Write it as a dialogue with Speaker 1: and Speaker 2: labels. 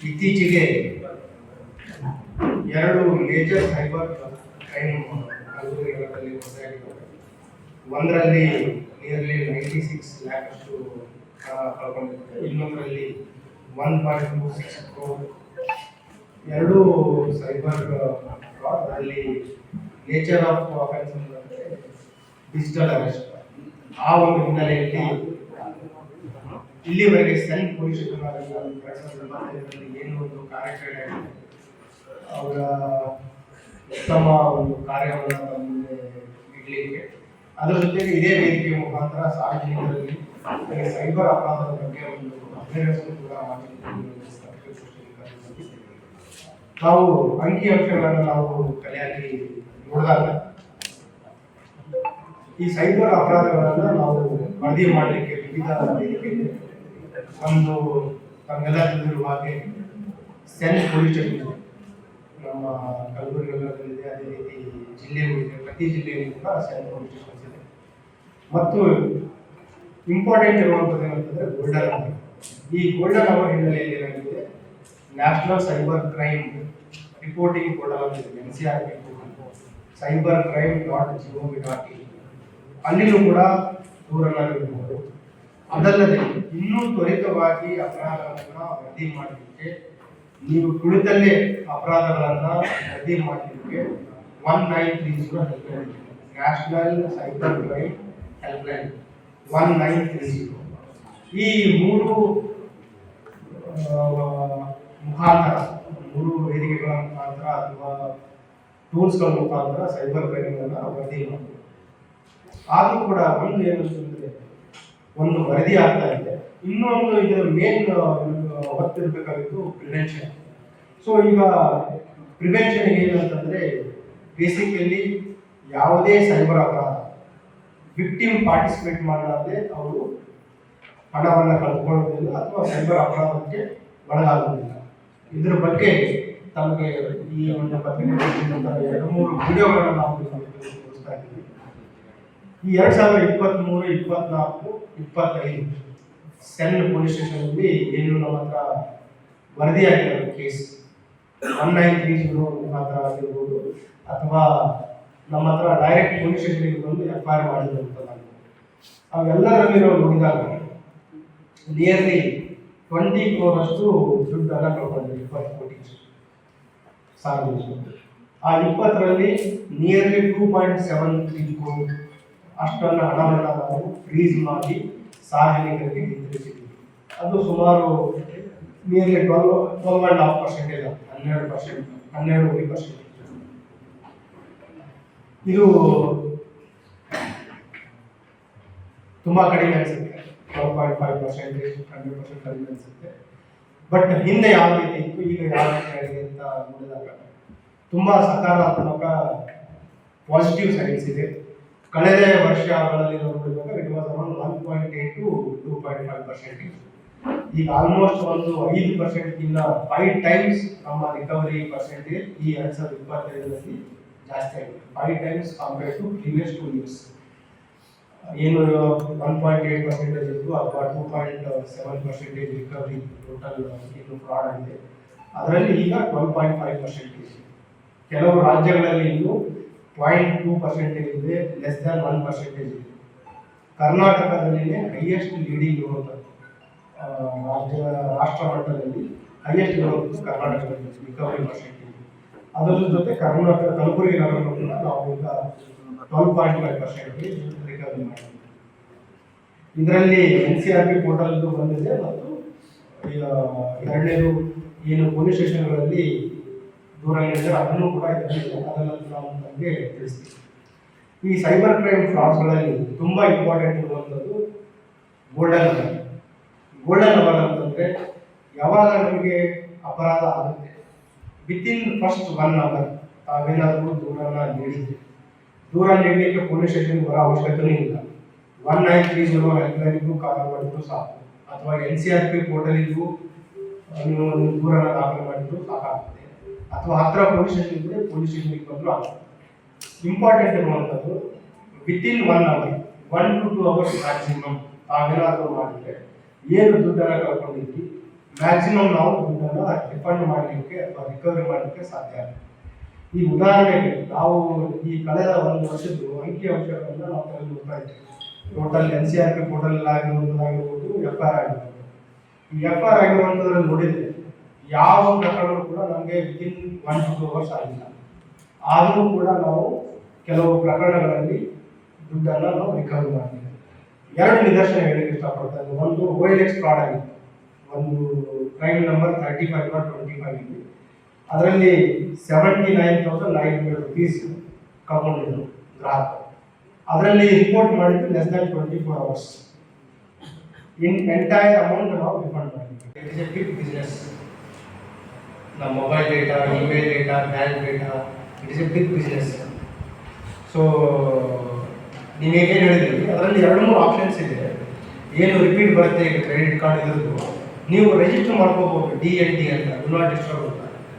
Speaker 1: ಇತ್ತೀಚೆಗೆ ಎರಡು major cyber crime ಹೊಸದಾಗಿದ್ದಾವೆ ಒಂದರಲ್ಲಿ ನಿಯರ್ಲಿ ನೈಂಟಿ ಸಿಕ್ಸ್ ಲ್ಯಾಕ್ ಅಷ್ಟು ಕಳ್ಕೊಂಡಿದ್ದಾರೆ ಇನ್ನೊಂದರಲ್ಲಿ ಒನ್ ಪಾಯಿಂಟ್ ಟೂ ಸಿಕ್ಸ್ ಎರಡು ಸೈಬರ್ ಫ್ರಾಡ್ ಅಲ್ಲಿ ನೇಚರ್ ಆಫ್ ಅಫೆನ್ಸ್ ಅಂದರೆ ಡಿಜಿಟಲ್ ಅರೆಸ್ಟ್ ಆ ಒಂದು ಹಿನ್ನೆಲೆಯಲ್ಲಿ ಇಲ್ಲಿವರೆಗೆ ಸೆಲ್ ಪೊಲೀಸ್ ಏನು ಒಂದು ಕಾರ್ಯಾಚರಣೆ ಅವರ ಉತ್ತಮ ಒಂದು ಕಾರ್ಯವನ್ನು ಮುಂದೆ ಇಡಲಿಕ್ಕೆ ಅದರ ಜೊತೆಗೆ ಇದೇ ವೇದಿಕೆ ಮುಖಾಂತರ ಸಾರ್ವಜನಿಕರಲ್ಲಿ ಸೈಬರ್ ಅಪರಾಧದ ಬಗ್ಗೆ ಒಂದು ಅವೇರ್ನೆಸ್ ಕೂಡ. ನಾವು ಅಂಕಿ ಅಂಶಗಳನ್ನು ನಾವು ಕಲೆಯಾಗಿ ನೋಡಿದಾಗ ಈ ಸೈಬರ್ ಅಪರಾಧಗಳನ್ನು ನಾವು ವರದಿ ಮಾಡಲಿಕ್ಕೆ ವಿವಿಧ ಇದೆ. ಒಂದು ತಮ್ಮೆಲ್ಲ ತಿಳಿದಿರುವ ಹಾಗೆ ಸೆಂಟ್ ಪೊಲೀಸ್ ಸ್ಟೇಷನ್ ಇದೆ. ನಮ್ಮ ಕಲಬುರಗಿ ನಗರದಲ್ಲಿದೆ ಅದೇ ರೀತಿ ಜಿಲ್ಲೆಗಳಿದೆ ಪ್ರತಿ ಜಿಲ್ಲೆಯಲ್ಲೂ ಕೂಡ ಸೆಂಟ್ ಪೊಲೀಸ್ ಸ್ಟೇಷನ್ಸ್ ಇದೆ. ಮತ್ತು ಇಂಪಾರ್ಟೆಂಟ್ ಇರುವಂಥದ್ದು ಏನಂತಂದರೆ ಗೋಲ್ಡನ್ ಅವರ್ ಈ ಗೋಲ್ಡನ್ ಅವರ್ ಹಿನ್ನೆಲೆಯಲ್ಲಿ ಏನಾಗಿದೆ? National cyber crime reporting portal ಅಂತ ಇದೆ N C R P cyber crime dot G O V dot in ಅಲ್ಲಿನೂ ಕೂಡ ದೂರನ್ನ ನೀಡಬಹುದು. ಅದಲ್ಲದೆ ಇನ್ನೂ ತ್ವರಿತವಾಗಿ ಅಪರಾಧಗಳನ್ನು ವರದಿ ಮಾಡಲಿಕ್ಕೆ, ನೀವು ಕುಳಿತಲ್ಲೇ ಅಪರಾಧಗಳನ್ನು ವರದಿ ಮಾಡಲಿಕ್ಕೆ one nine three zero helpline national cyber crime helpline one nine three zero ಈ ಮೂರು ಮುಖಾಂತರ, ಮೂರು ವೇದಿಕೆಗಳ ಮುಖಾಂತರ ಅಥವಾ ಟೂಲ್ಸ್ಗಳ ಮುಖಾಂತರ ಸೈಬರ್ ಕ್ರೈಮ್ಗಳನ್ನ ವರದಿ ಮಾಡಬೇಕು ಆದರೂ ಕೂಡ ಒಂದು ಏನು ಒಂದು ವರದಿ ಆಗ್ತಾ ಇದೆ. ಇನ್ನೊಂದು ಇದರ ಮೇನ್ ಹೊತ್ತಿರಬೇಕಾಗಿದ್ದು ಪ್ರಿವೆನ್ಷನ್ ಸೊ ಈಗ ಪ್ರಿವೆನ್ಷನ್ ಏನಂತಂದ್ರೆ ಬೇಸಿಕಲಿ ಯಾವುದೇ ಸೈಬರ್ ಅಪರಾಧ ವಿಕ್ಟಿಮ್ ಪಾರ್ಟಿಸಿಪೇಟ್ ಮಾಡಲಾರದೆ ಅವರು ಹಣವನ್ನು ಕಳ್ಕೊಳ್ಳೋದಿಲ್ಲ ಅಥವಾ ಸೈಬರ್ ಅಪರಾಧಕ್ಕೆ ಒಳಗಾಗೋದಿಲ್ಲ ಇದ್ರ ಬಗ್ಗೆ ತಮಗೆ ಈ ಒಂದು ಪತ್ರಿಕೆ ಎರಡು ಮೂರು ವಿಡಿಯೋಗಳನ್ನು ನಾವು ತೋರಿಸ್ತಾ ಇದ್ದೀವಿ. ಈ ಎರಡ್ ಸಾವಿರದ ಇಪ್ಪತ್ತ್ಮೂರು ಇಪ್ಪತ್ನಾಲ್ಕು, ಇಪ್ಪತ್ತೈದು ಸೆಲ್ ಪೊಲೀಸ್ ಸ್ಟೇಷನಲ್ಲಿ ಏನು ನಮ್ಮ ಹತ್ರ ಆಗಿರೋ case one nine three zero ಮುಖಾಂತರ ಆಗಿರ್ಬೋದು. ಅಥವಾ ನಮ್ಮ ಹತ್ರ ಡೈರೆಕ್ಟ್ ಪೊಲೀಸ್ ಸ್ಟೇಷನ್ಗೆ ಬಂದು ಎಫ್ ಐ ಆರ್ ಮಾಡಿರುವಂಥದ್ದು ಅವೆಲ್ಲರಲ್ಲಿ ನಾವು ನೋಡಿದಾಗ ನಿಯರ್ಲಿ ಟ್ವೆಂಟಿ ಕ್ರೋರ್ ಅಷ್ಟು ದುಡ್ಡನ್ನು ಕಳ್ಕೊಂಡಿದ್ದೀವಿ ಇಪ್ಪತ್ತು ಕೋಟಿ ಸಾರ್ವಜನಿಕರು. ಆ ಇಪ್ಪತ್ತರಲ್ಲಿ nearly two point seven three crore ಅಷ್ಟನ್ನು ಹಣವನ್ನು ನಾವು ಫ್ರೀಸ್ ಮಾಡಿ ಸಾರ್ವಜನಿಕರಿಗೆ ವಿತರಿಸಿದ್ವಿ ಅದು ಸುಮಾರು nearly twelve twelve and half percentage ಹನ್ನೆರಡು ಪರ್ಸೆಂಟ್ ಹನ್ನೆರಡುವರೆ ಪರ್ಸೆಂಟ್ ಇದು ತುಂಬಾ ಕಡಿಮೆ ಅನಿಸುತ್ತೆ. Twelve point five percentage hundred percent ಕಡಿಮೆ ಅನಿಸುತ್ತೆ. ಬಟ್ ಹಿಂದೆ ಯಾವ ರೀತಿ ಇತ್ತು, ಈಗ ಯಾವ ರೀತಿ ಆಗಿದೆ ಅಂತ ನೋಡಿದಾಗ ತುಂಬಾ ಸಕಾರಾತ್ಮಕ ಪಾಸಿಟಿವ್ ಸೈನ್ಸ್ ಇದೆ. ಕಳೆದ ವರ್ಷಗಳಲ್ಲಿ ನಾವು ನೋಡಿದಾಗ it was one point eight two point five percentage ಈಗ ಆಲ್ಮೋಸ್ಟ್ ಒಂದು ಐದು ಪರ್ಸೆಂಟ್ಗಿಂತ ಫೈವ್ ಟೈಮ್ಸ್ ನಮ್ಮ ರಿಕವರಿ ಪರ್ಸೆಂಟೇಜ್ ಈ ಎರಡ್ ಸಾವಿರದ ಇಪ್ಪತ್ತೈದರಲ್ಲಿ ಜಾಸ್ತಿ ಆಗಿದೆ. Five times compare to previous two years ಏನು ಒನ್ ಪಾಯಿಂಟ್ ಏಟ್ ಪರ್ಸೆಂಟೇಜ್ ಇತ್ತು ಅಥವಾ two point seven percentage recovery total ಏನು ಫ್ರಾಡ್ ಆಗಿದೆ. ಅದರಲ್ಲಿ ಈಗ ಟ್ವೆಲ್ ಪಾಯಿಂಟ್ ಫೈವ್ ಪರ್ಸೆಂಟೇಜ್ ಕೆಲವು ರಾಜ್ಯಗಳಲ್ಲಿ ಇನ್ನು ಪಾಯಿಂಟ್ ಟೂ ಪರ್ಸೆಂಟೇಜ್ ಇದೆ ಲೆಸ್ ದ್ಯಾನ್ ಒನ್ ಪರ್ಸೆಂಟೇಜ್ ಇದೆ. ಕರ್ನಾಟಕದಲ್ಲಿನೇ ಹೈಯೆಸ್ಟ್ ಲೀಡಿಂಗ್ ಇರುವಂಥದ್ದು ರಾಜ್ಯ ರಾಷ್ಟ್ರ ಮಟ್ಟದಲ್ಲಿ ಹೈಯೆಸ್ಟ್ ಇರುವಂಥದ್ದು ಕರ್ನಾಟಕದಲ್ಲಿ ರಿಕವರಿ ಪರ್ಸೆಂಟೇಜ್ ಅದರ ಜೊತೆ ಕರ್ನಾಟಕ, ಕಲಬುರಗಿ ನಗರಗಳು ಕೂಡ ನಾವು ಈಗ twelve point five percentage recovery ಮಾಡಿದ್ದೀವಿ. ಇದರಲ್ಲಿ N C R P portal ಬಂದಿದೆ ಮತ್ತು ಎರಡನೇದು ಏನು ಪೊಲೀಸ್ ಸ್ಟೇಷನ್ಗಳಲ್ಲಿ ದೂರ ನೀಡಿದರೆ ಅದನ್ನು ಕೂಡ. ಅದನ್ನು ತಿಳಿಸ್ತೀವಿ. ಈ ಸೈಬರ್ ಕ್ರೈಮ್ ಫ್ರಾಡ್ಸ್ಗಳಲ್ಲಿ ತುಂಬ ಇಂಪಾರ್ಟೆಂಟ್ ಇರುವಂಥದ್ದು ಗೋಲ್ಡನ್ ಅವರ್ ಗೋಲ್ಡನ್ ಅವರ್ ಅಂತಂದರೆ ಯಾವಾಗ ನಮಗೆ ಅಪರಾಧ ಆಗುತ್ತೆ? ವಿತಿನ್ ಫಸ್ಟ್ ಒನ್ ಅವರ್ ತಾವೇನಾದರೂ ದೂರನ್ನ ನೀಡಿದ್ರೆ. ದೂರ ನೀಡಲಿಕ್ಕೆ ಪೊಲೀಸ್ ಸ್ಟೇಷನ್ಗೆ ಬರೋ ಅವಶ್ಯಕತೆ ಇಲ್ಲ. ಒನ್ ನೈನ್ ತ್ರೀ ಜೀರೋ ಎಲ್ಲರಿಗೂ ಕಾಲ್ ಮಾಡಿದ್ರು ಸಾಕು. ಅಥವಾ ಎನ್ ಸಿ ಆರ್ ಪಿ ಪೋರ್ಟಲಿಗೂ ನೀವು ದೂರನ್ನು ದೂರನ ದಾಖಲೆ ಮಾಡಿದ್ರು ಸಾಕಾಗುತ್ತೆ. ಅಥವಾ ಹತ್ರ ಪೊಲೀಸ್ ಸ್ಟೇಷನ್ ಇದ್ದರೆ ಪೊಲೀಸ್ ಸ್ಟೇಷನ್ಗೆ ಬಂದರೂ ಆಗುತ್ತೆ. ಇಂಪಾರ್ಟೆಂಟ್ ಇರುವಂಥದ್ದು within one hour one to two hours maximum ತಾವೇನಾದರೂ ಮಾಡಿದರೆ ಏನು ದುಡ್ಡನ್ನು ಕಳ್ಕೊಂಡಿದ್ವಿ ಮ್ಯಾಕ್ಸಿಮಮ್ ನಾವು ದುಡ್ಡನ್ನು ರಿಫಂಡ್ ಮಾಡಲಿಕ್ಕೆ ಅಥವಾ ರಿಕವರಿ ಮಾಡಲಿಕ್ಕೆ ಸಾಧ್ಯ ಈ ಉದಾಹರಣೆಗೆ ನಾವು ಈ ಕಳೆದ ಒಂದು ವರ್ಷದ್ದು ಅಂಕಿ ಅಂಶಗಳನ್ನು ನಾವು ತೆಗೆದು ನೋಡ್ತಾ ಇದ್ದೀವಿ. Total N C R P portal ಆಗಿರುವಂಥದ್ದಾಗಿರ್ಬೋದು F R ಆಗಿರ್ಬೋದು. ಈ ಎಫ್ ಆರ್ ಆಗಿರುವಂಥದ್ರಲ್ಲಿ ನೋಡಿದ್ರೆ ಯಾವ ಪ್ರಕರಣ ಕೂಡ ನಮಗೆ within one to two hours ಆಗಿಲ್ಲ. ಆದರೂ ಕೂಡ ನಾವು ಕೆಲವು ಪ್ರಕರಣಗಳಲ್ಲಿ ದುಡ್ಡನ್ನು ನಾವು ರಿಕವರ್ ಮಾಡ್ತೀವಿ. ಎರಡು ನಿದರ್ಶನ ಹೇಳಕ್ಕೆ ಇಷ್ಟಪಡ್ತಾ ಇದ್ದೀನಿ ಒಂದು ಓ ಎಕ್ಸ್ ಫ್ರಾಡ್ ಆಗಿತ್ತು. ಒಂದು crime number thirty five not twenty five ಇದೆ. ಅದರಲ್ಲಿ seventy nine thousand nine hundred rupees ಕಳ್ಕೊಂಡಿದ್ರು ಗ್ರಾಹಕ ಅದರಲ್ಲಿ ರಿಪೋರ್ಟ್ ಮಾಡಿದ್ದು less than twenty four hours in entire amount ನಾವು ರಿಫಂಡ್ ಮಾಡಿದ್ವಿ it is a big business ನಮ್ಮ mobile data email data bank data it is a big business so ನೀವು ಹೇಳಿದ್ರಿ? ಅದರಲ್ಲಿ ಎರಡು ಮೂರು ಆಪ್ಷನ್ಸ್ ಇದೆ. ಏನು ರಿಪೀಟ್ ಬರುತ್ತೆ, ಈಗ ಕ್ರೆಡಿಟ್ ಕಾರ್ಡ್ ಇದ್ರದ್ದು. ನೀವು ರಿಜಿಸ್ಟರ್ ಮಾಡ್ಕೋಬಹುದು ಡಿ ಎನ್ ಡಿ ಅಂತ ಡು ನಾಟ್ ಡಿಸ್ಟರ್ಬ್